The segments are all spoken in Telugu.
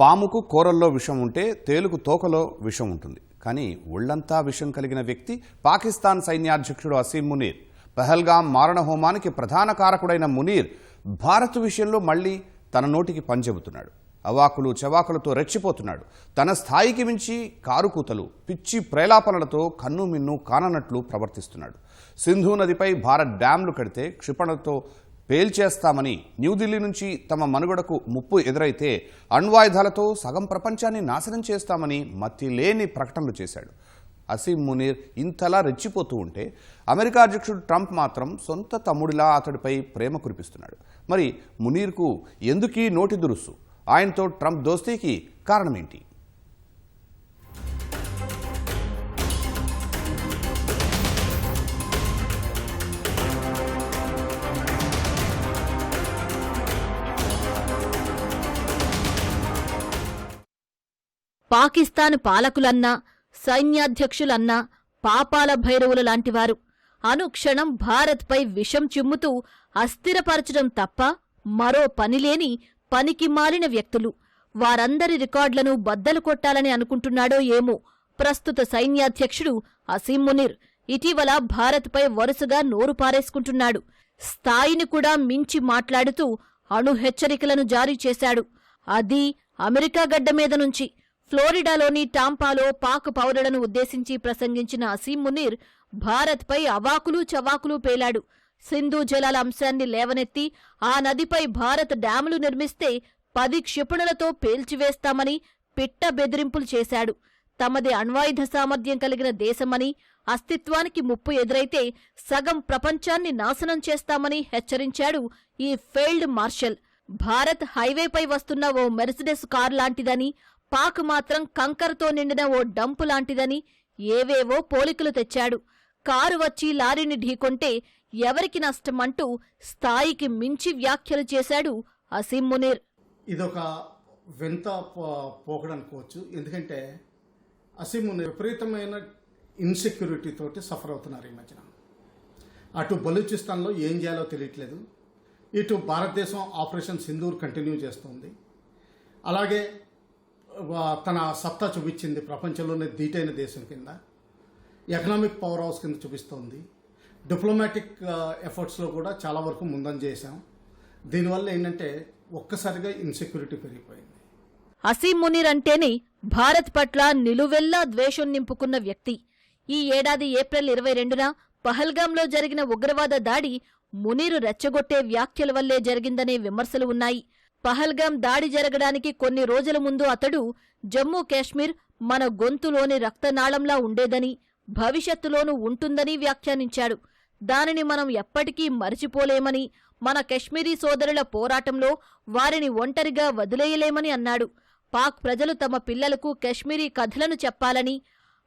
పాముకు కూరల్లో విషం ఉంటే తేలుకు తోకలో విషం ఉంటుంది. కానీ ఒళ్ళంతా విషం కలిగిన వ్యక్తి పాకిస్తాన్ సైన్యాధ్యక్షుడు అసీం మునీర్ పహల్గాం మారణ హోమానికి ప్రధాన కారకుడైన మునీర్ భారత్ విషయంలో మళ్ళీ తన నోటికి పంచెబుతున్నాడు అవాకులు చవాకులతో రెచ్చిపోతున్నాడు. తన స్థాయికి మించి కారుకూతలు పిచ్చి ప్రేలాపనలతో కన్ను మిన్ను కాననట్లు ప్రవర్తిస్తున్నాడు. సింధు నదిపై భారత్ డ్యాంలు కడితే క్షిపణులతో పేల్చేస్తామని న్యూఢిల్లీ నుంచి తమ మనుగడకు ముప్పు ఎదురైతే అణ్వాయుధాలతో సగం ప్రపంచాన్ని నాశనం చేస్తామని మతి లేని ప్రకటనలు చేశాడు. అసీం మునీర్ ఇంతలా రెచ్చిపోతూ ఉంటే అమెరికా అధ్యక్షుడు ట్రంప్ మాత్రం సొంత తమ్ముడిలా అతడిపై ప్రేమ కురిపిస్తున్నాడు. మరి మునీర్కు ఎందుకీ నోటి దురుసు? ఆయనతో ట్రంప్ దోస్తీకి కారణమేంటి? పాకిస్తాన్ పాలకులన్నా సైన్యాధ్యక్షులన్నా పాపాల భైరవులు లాంటివారు. అనుక్షణం భారత్పై విషం చిమ్ముతూ అస్థిరపరచడం తప్ప మరో పనిలేని పనికి మాలిన వ్యక్తులు. వారందరి రికార్డులను బద్దలు కొట్టాలని అనుకుంటున్నాడో ఏమో ప్రస్తుత సైన్యాధ్యక్షుడు అసీం మునీర్. ఇటీవల భారత్పై వరుసగా నోరు పారేసుకుంటున్నాడు. స్థాయిని కూడా మించి మాట్లాడుతూ అణు హెచ్చరికలను జారీ చేశాడు. అది అమెరికా గడ్డ మీద నుంచి ఫ్లోరిడాలోని టాంపాలో పాక్ పౌరులను ఉద్దేశించి ప్రసంగించిన అసీం మునీర్ భారత్పై అవాకులు చవాకులు పేలాడు. సింధు జలాల అంశాన్ని లేవనెత్తి ఆ నదిపై భారత్ డ్యాములు నిర్మిస్తే పది క్షిపణులతో పేల్చివేస్తామని పిట్ట బెదిరింపులు చేశాడు. తమది అణ్వాయుధ సామర్థ్యం కలిగిన దేశమని అస్తిత్వానికి ముప్పు ఎదురైతే సగం ప్రపంచాన్ని నాశనం చేస్తామని హెచ్చరించాడు ఈ ఫెయిల్డ్ మార్షల్. భారత్ హైవేపై వస్తున్న ఓ మెర్సిడెస్ కార్ లాంటిదని పాక్ మాత్రం కంకరతో నిండిన ఓ డంపు లాంటిదని ఏవేవో పోలికలు తెచ్చాడు. కారు వచ్చి లారీని ఢీకొంటే ఎవరికి నష్టమంటూ స్థాయికి మించి వ్యాఖ్యలు చేశాడు అసీం మునీర్. ఇదొక వింత పో- అనుకోవచ్చు. ఎందుకంటే అసీము విపరీతమైన ఇన్సెక్యూరిటీ తోటి సఫర్ అవుతున్నారు ఈ మధ్యన. అటు బలూచిస్తాన్లో ఏం చేయాలో తెలియట్లేదు. ఇటు భారతదేశం ఆపరేషన్ సింధూర్ కంటిన్యూ చేస్తుంది. అలాగే తన సత్తా చూపించింది ప్రపంచంలోనే ధీటైన దేశం కింద. ఎకనామిక్ పవర్ హౌస్ కింద చూపిస్తోంది. డిప్లొమాటిక్ ఎఫర్ట్స్లో కూడా చాలా వరకు ముందంజేశాం దీనివల్ల ఏంటంటే ఒక్కసారిగా ఇన్సెక్యూరిటీ పెరిగిపోయింది. అసీం మునీర్ అంటేనే భారత్ పట్ల నిలువెల్లా ద్వేషం నింపుకున్న వ్యక్తి. ఈ ఏడాది ఏప్రిల్ ఇరవై రెండున పహల్గాంలో జరిగిన ఉగ్రవాద దాడి మునీరు రెచ్చగొట్టే వ్యాఖ్యల వల్లే జరిగిందనే విమర్శలు ఉన్నాయి. పహల్గాం దాడి జరగడానికి కొన్ని రోజుల ముందు అతడు జమ్మూ కాశ్మీర్ మన గొంతులోని రక్తనాళంలా ఉండేదని భవిష్యత్తులోనూ ఉంటుందని వ్యాఖ్యానించాడు. దానిని మనం ఎప్పటికీ మరిచిపోలేమని మన కశ్మీరీ సోదరుల పోరాటంలో వారిని ఒంటరిగా వదిలేయలేమని అన్నాడు. పాక్ ప్రజలు తమ పిల్లలకు కశ్మీరీ కథలను చెప్పాలని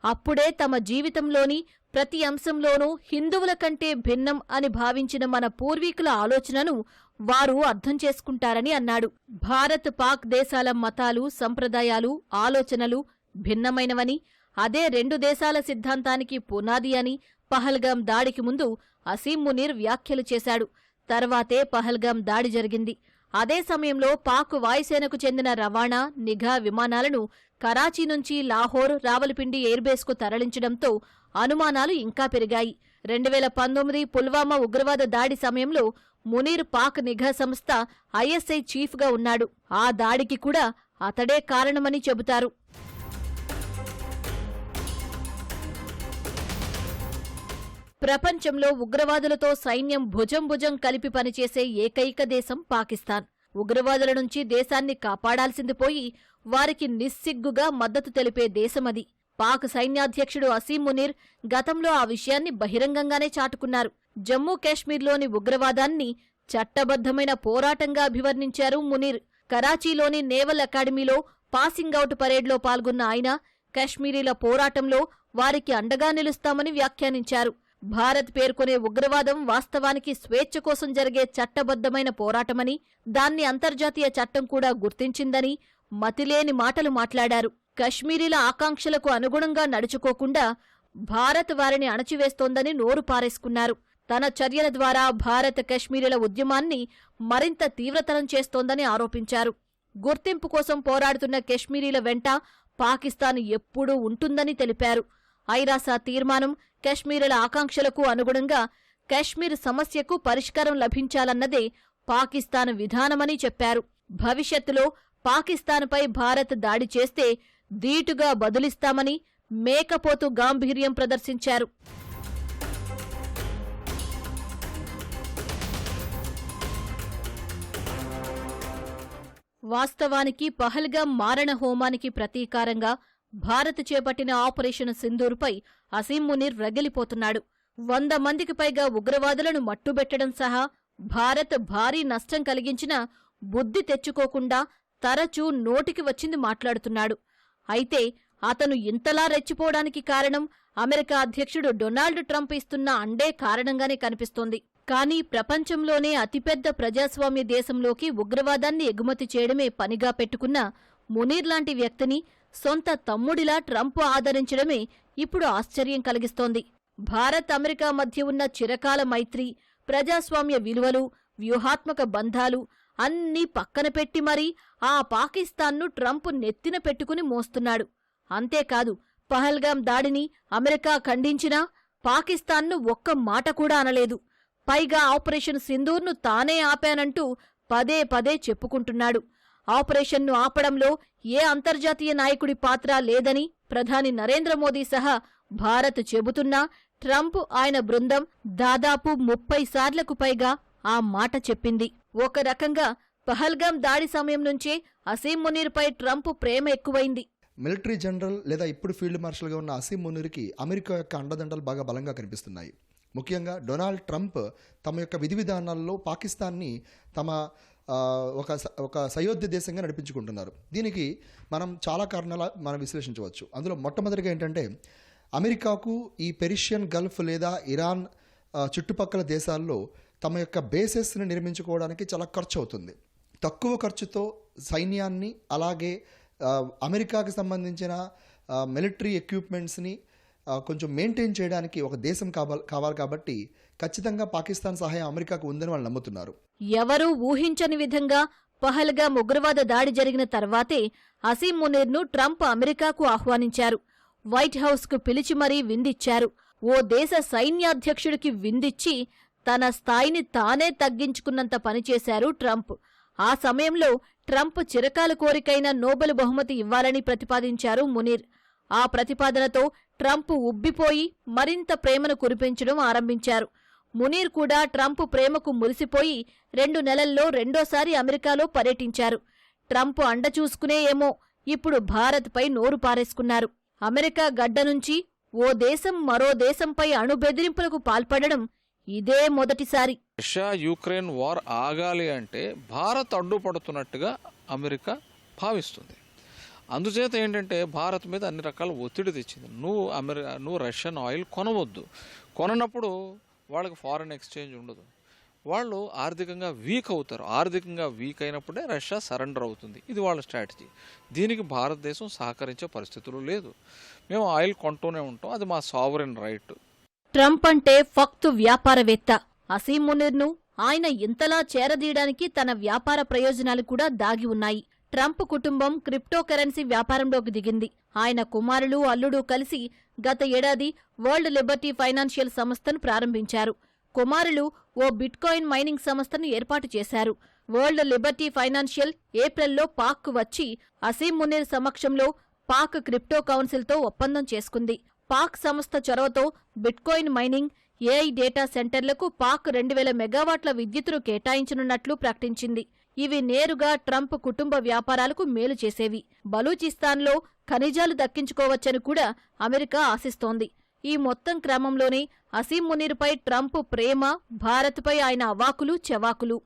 అప్పుడే తమ జీవితంలోని ప్రతి అంశంలోనూ హిందువుల కంటే భిన్నం అని భావించిన మన పూర్వీకుల ఆలోచనను వారు అర్థం చేసుకుంటారని అన్నాడు. భారత్ పాక్ దేశాల మతాలు సంప్రదాయాలు ఆలోచనలు భిన్నమైనవని అదే రెండు దేశాల సిద్ధాంతానికి పునాది అని పహల్గాం దాడికి ముందు అసీం మునీర్ వ్యాఖ్యలు చేశాడు. తర్వాతే పహల్గాం దాడి జరిగింది. అదే సమయంలో పాక్ వాయుసేనకు చెందిన రవాణా నిఘా విమానాలను కరాచీ నుంచి లాహోర్ రావలపిండి ఎయిర్బేస్కు తరలించడంతో అనుమానాలు ఇంకా పెరిగాయి. రెండు వేల పంతొమ్మిది పుల్వామా ఉగ్రవాద దాడి సమయంలో మునీర్ పాక్ నిఘా సంస్థ ఐఎస్ఐ చీఫ్గా ఉన్నాడు. ఆ దాడికి కూడా అతడే కారణమని చెబుతారు. ప్రపంచంలో ఉగ్రవాదులతో సైన్యం భుజం భుజం కలిపి పనిచేసే ఏకైక దేశం పాకిస్తాన్. ఉగ్రవాదుల నుంచి దేశాన్ని కాపాడాల్సింది పోయి వారికి నిస్సిగ్గుగా మద్దతు తెలిపే దేశమది. పాక్ సైన్యాధ్యక్షుడు అసీం మునీర్ గతంలో ఆ విషయాన్ని బహిరంగంగానే చాటుకున్నారు. జమ్మూ కాశ్మీర్లోని ఉగ్రవాదాన్ని చట్టబద్ధమైన పోరాటంగా అభివర్ణించారు మునీర్. కరాచీలోని నేవల్ అకాడమీలో పాసింగ్ అవుట్ పరేడ్లో పాల్గొన్న ఆయన కాశ్మీరీల పోరాటంలో వారికి అండగా నిలుస్తామని వ్యాఖ్యానించారు. భారత్ పేర్కొనే ఉగ్రవాదం వాస్తవానికి స్వేచ్ఛ కోసం జరిగే చట్టబద్ధమైన పోరాటమని దాన్ని అంతర్జాతీయ చట్టం కూడా గుర్తించిందని మతిలేని మాటలు మాట్లాడారు. కశ్మీరీల ఆకాంక్షలకు అనుగుణంగా నడుచుకోకుండా భారత్ వారిని అణచివేస్తోందని నోరు పారేసుకున్నారు. తన చర్యల ద్వారా భారత కశ్మీరుల ఉద్యమాన్ని మరింత తీవ్రతరం చేస్తోందని ఆరోపించారు. గుర్తింపు కోసం పోరాడుతున్న కశ్మీరీల వెంట పాకిస్తాన్ ఎప్పుడూ ఉంటుందని తెలిపారు. ఐరాస తీర్మానం కశ్మీరుల ఆకాంక్షలకు అనుగుణంగా కశ్మీర్ సమస్యకు పరిష్కారం లభించాలన్నదే పాకిస్తాన్ విధానమని చెప్పారు. భవిష్యత్తులో పాకిస్తాన్పై భారత్ దాడి చేస్తే ధీటుగా బదులిస్తామని మేకపోతు గాంభీర్యం ప్రదర్శించారు. వాస్తవానికి పహల్గా మారణ హోమానికి ప్రతీకారంగా భారత్ చేపట్టిన ఆపరేషన్ సింధూర్పై అసీం మునీర్ రగిలిపోతున్నాడు. వంద మందికి పైగా ఉగ్రవాదులను మట్టుబెట్టడం సహా భారత్ భారీ నష్టం కలిగించిన బుద్ధి తెచ్చుకోకుండా తరచూ నోటికి వచ్చింది మాట్లాడుతున్నాడు. అయితే అతను ఇంతలా రెచ్చిపోవడానికి కారణం అమెరికా అధ్యక్షుడు డొనాల్డ్ ట్రంప్ ఇస్తున్న అండే కారణంగానే కనిపిస్తోంది. కానీ ప్రపంచంలోనే అతిపెద్ద ప్రజాస్వామ్య దేశంలోకి ఉగ్రవాదాన్ని ఎగుమతి చేయడమే పనిగా పెట్టుకున్న మునీర్ లాంటి వ్యక్తిని సొంత తమ్ముడిలా ట్రంప్ ఆదరించడమే ఇప్పుడు ఆశ్చర్యం కలిగిస్తోంది. భారత్ అమెరికా మధ్య ఉన్న చిరకాల మైత్రి ప్రజాస్వామ్య విలువలు వ్యూహాత్మక బంధాలు అన్నీ పక్కన పెట్టి మరీ ఆ పాకిస్తాన్ను ట్రంప్ నెత్తిన పెట్టుకుని మోస్తున్నాడు. అంతేకాదు పహల్గాం దాడిని అమెరికా ఖండించినా పాకిస్తాన్ను ఒక్క మాట కూడా అనలేదు. పైగా ఆపరేషన్ సింధూర్ను తానే ఆపానంటూ పదే పదే చెప్పుకుంటున్నాడు. ఆపరేషన్ను ఆపడంలో ఏ అంతర్జాతీయ నాయకుడి పాత్ర లేదని ప్రధాని నరేంద్ర మోదీ సహా భారత్ చెబుతున్నా ట్రంప్ ఆయన బృందం దాదాపు ముప్పై సార్లకు పైగా ఆ మాట చెప్పింది. ఒక రకంగా పహల్గాం దాడి సమయం నుంచే అసీం మునీర్పై ట్రంప్ ప్రేమ ఎక్కువైంది. మిలిటరీ జనరల్ లేదా ఇప్పుడు ఫీల్డ్ మార్షల్గా ఉన్న అసీం మునీర్కి అమెరికా యొక్క అండదండలు బాగా బలంగా కనిపిస్తున్నాయి. ముఖ్యంగా డొనాల్డ్ ట్రంప్ తమ యొక్క విధి విధానాల్లో పాకిస్తాన్ని తమ ఒక స- ఒక సయోధ్య దేశంగా నడిపించుకుంటున్నారు. దీనికి మనం చాలా కారణాలు మనం విశ్లేషించవచ్చు. అందులో మొట్టమొదటిగా ఏంటంటే అమెరికాకు ఈ పెరిషియన్ గల్ఫ్ లేదా ఇరాన్ చుట్టుపక్కల దేశాల్లో తమ యొక్క బేసెస్ని నిర్మించుకోవడానికి చాలా ఖర్చు అవుతుంది తక్కువ ఖర్చుతో సైన్యాన్ని అలాగే అమెరికాకి సంబంధించిన మిలిటరీ ఎక్విప్మెంట్స్ని కొంచెం మెయింటైన్ చేయడానికి ఒక దేశం కావాలి కావాలి కాబట్టి ఖచ్చితంగా పాకిస్తాన్ సహాయం అమెరికాకు ఉందని వాళ్ళు నమ్ముతున్నారు. ఎవరూ ఊహించని విధంగా పహల్గా ఉగ్రవాద దాడి జరిగిన తర్వాతే అసీం మునీర్ను ట్రంప్ అమెరికాకు ఆహ్వానించారు. వైట్ హౌస్కు పిలిచి మరీ విందిచ్చారు. ఓ దేశ సైన్యాధ్యక్షుడికి విందిచ్చి తన స్థాయిని తానే తగ్గించుకున్నంత పనిచేశారు ట్రంప్. ఆ సమయంలో ట్రంప్ చిరకాల కోరికైన నోబెల్ బహుమతి ఇవ్వాలని ప్రతిపాదించారు మునీర్. ఆ ప్రతిపాదనతో ట్రంప్ ఉబ్బిపోయి మరింత ప్రేమను కురిపించడం ఆరంభించారు. మునీర్ కూడా ట్రంప్ ప్రేమకు మురిసిపోయి రెండు నెలల్లో రెండోసారి అమెరికాలో పర్యటించారు. ట్రంప్ అండ చూసుకునే ఏమో ఇప్పుడు భారత్పై నోరు పారేసుకున్నారు. అమెరికా గడ్డ నుంచి ఓ దేశం మరో దేశంపై అణు బెదిరింపులకు పాల్పడడం ఇదే మొదటిసారి. రష్యా యుక్రెయిన్ వార్ ఆగాలి అంటే భారత్ అడ్డుపడుతున్నట్టుగా అమెరికా భావిస్తుంది. అందుచేత ఏంటంటే భారత్ మీద అన్ని రకాల ఒత్తిడి తెచ్చింది. నువ్వు అమెరికా నువ్వు రష్యన్ ఆయిల్ కొనవద్దు. కొననప్పుడు వాళ్ళకి ఫారెన్ ఎక్స్చేంజ్ ఉండదు. వాళ్ళు ఆర్థికంగా వీక్ అవుతారు. ఆర్థికంగా వీక్ అయినప్పుడే రష్యా సరెండర్ అవుతుంది. ఇది వాళ్ళ స్ట్రాటజీ దీనికి భారతదేశం సహకరించే పరిస్థితులు లేదు. మేము ఆయిల్ కొంటూనే ఉంటాం. అది మా సావరెన్ రైట్ ట్రంప్ అంటే ఫక్తు వ్యాపారవేత్త. అసీం మునీర్ను ఆయన ఇంతలా చేరదీయడానికి తన వ్యాపార ప్రయోజనాలు కూడా దాగి ఉన్నాయి. ట్రంప్ కుటుంబం క్రిప్టోకరెన్సీ వ్యాపారంలోకి దిగింది. ఆయన కుమారులు అల్లుడు కలిసి గత ఏడాది వరల్డ్ లిబర్టీ ఫైనాన్షియల్ సంస్థను ప్రారంభించారు. కుమారులు ఓ బిట్కాయిన్ మైనింగ్ సంస్థను ఏర్పాటు చేశారు. వరల్డ్ లిబర్టీ ఫైనాన్షియల్ ఏప్రిల్లో పాక్కు వచ్చి అసీం మునీర్ సమక్షంలో పాక్ క్రిప్టో కౌన్సిల్తో ఒప్పందం చేసుకుంది. పాక్ సంస్థ చొరవతో బిట్కాయిన్ మైనింగ్ ఏఐ డేటా సెంటర్లకు పాక్ రెండు వేల మెగావాట్ల విద్యుత్తును కేటాయించనున్నట్లు ప్రకటించింది. ఇవి నేరుగా ట్రంప్ కుటుంబ వ్యాపారాలకు మేలు చేసేవి. బలూచిస్తాన్లో ఖనిజాలు దక్కించుకోవచ్చని కూడా అమెరికా ఆశిస్తోంది. ఈ మొత్తం క్రమంలోనే అసీం మునీర్పై ట్రంప్ ప్రేమ భారత్పై ఆయన అవాకులు చెవాకులు.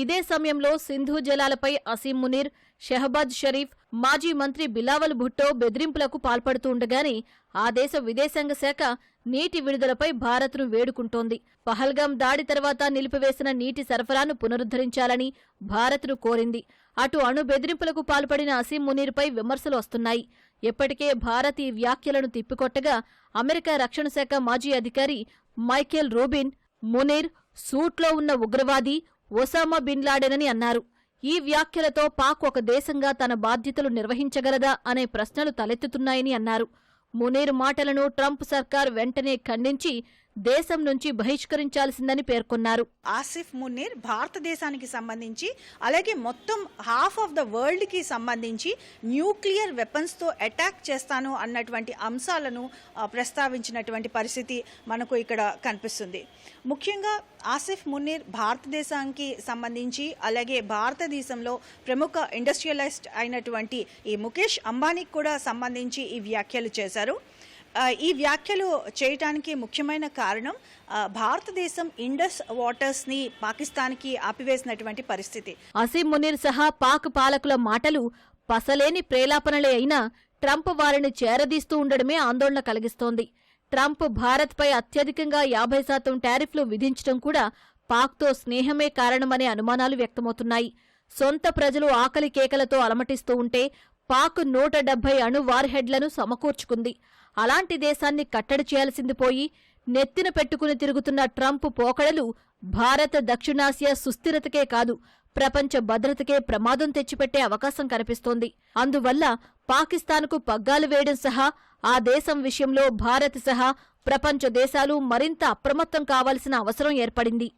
ఇదే సమయంలో సింధు జలాలపై అసీం మునీర్ షెహబాజ్ షరీఫ్ మాజీ మంత్రి బిలావల్ భుట్టో బెదిరింపులకు పాల్పడుతుండగానే ఆ దేశ విదేశాంగ శాఖ నీటి విడుదలపై భారత్ను వేడుకుంటోంది. పహల్గాం దాడి తర్వాత నిలిపివేసిన నీటి సరఫరాను పునరుద్ధరించాలని భారత్ను కోరింది. అటు అణు బెదిరింపులకు పాల్పడిన అసీం మునీర్పై విమర్శలు వస్తున్నాయి. ఇప్పటికే భారత్ ఈ వ్యాఖ్యలను తిప్పికొట్టగా అమెరికా రక్షణ శాఖ మాజీ అధికారి మైకేల్ రూబిన్ మునీర్ సూట్లో ఉన్న ఉగ్రవాది ఒసామా బిన్ లాడెనని అన్నారు. ఈ వ్యాఖ్యలతో పాక్ ఒక దేశంగా తన బాధ్యతలు నిర్వహించగలదా అనే ప్రశ్నలు తలెత్తుతున్నాయని అన్నారు. మునీర్ మాటలను ట్రంప్ సర్కార్ వెంటనే ఖండించి దేశం నుంచి బహిష్కరించాల్సిందని పేర్కొన్నారు. ఆసిఫ్ మున్నీర్ భారతదేశానికి సంబంధించి అలాగే మొత్తం హాఫ్ ఆఫ్ ద వరల్డ్కి సంబంధించి న్యూక్లియర్ వెపన్స్తో అటాక్ చేస్తాను అన్నటువంటి అంశాలను ప్రస్తావించినటువంటి పరిస్థితి మనకు ఇక్కడ కనిపిస్తుంది. ముఖ్యంగా ఆసిఫ్ మున్నీర్ భారతదేశానికి సంబంధించి అలాగే భారతదేశంలో ప్రముఖ ఇండస్ట్రియలైజ్డ్ అయినటువంటి ఈ ముఖేష్ అంబానీకి కూడా సంబంధించి ఈ వ్యాఖ్యలు చేశారు. ఈ వ్యాఖ్యలు చేయటానికి ముఖ్యమైన కారణం భారతదేశం ఇండస్ వాటర్స్ని పాకిస్తాన్కి ఆపివేసినటువంటి పరిస్థితి. అసీం మునీర్ సహా పాక్ పాలకుల మాటలు పసలేని ప్రేలాపనలే అయినా ట్రంప్ వారిని చేరదీస్తూ ఉండడమే ఆందోళన కలిగిస్తోంది. ట్రంప్ భారత్పై అత్యధికంగా యాభై శాతం టారిఫ్లు విధించడం కూడా పాక్తో స్నేహమే కారణమనే అనుమానాలు వ్యక్తమవుతున్నాయి. సొంత ప్రజలు ఆకలి కేకలతో అలమటిస్తూ ఉంటే పాక్ నూట డెబ్బై అణు వార్హెడ్లను సమకూర్చుకుంది. అలాంటి దేశాన్ని కట్టడి చేయాల్సింది పోయి నెత్తిన పెట్టుకుని తిరుగుతున్న ట్రంప్ పోకడలు భారత దక్షిణాసియా సుస్థిరతకే కాదు ప్రపంచ భద్రతకే ప్రమాదం తెచ్చిపెట్టే అవకాశం కనిపిస్తోంది. అందువల్ల పాకిస్తాన్కు పగ్గాలు వేయడం సహా ఆ దేశం విషయంలో భారత్ సహా ప్రపంచ దేశాలు మరింత అప్రమత్తం కావాల్సిన అవసరం ఏర్పడింది.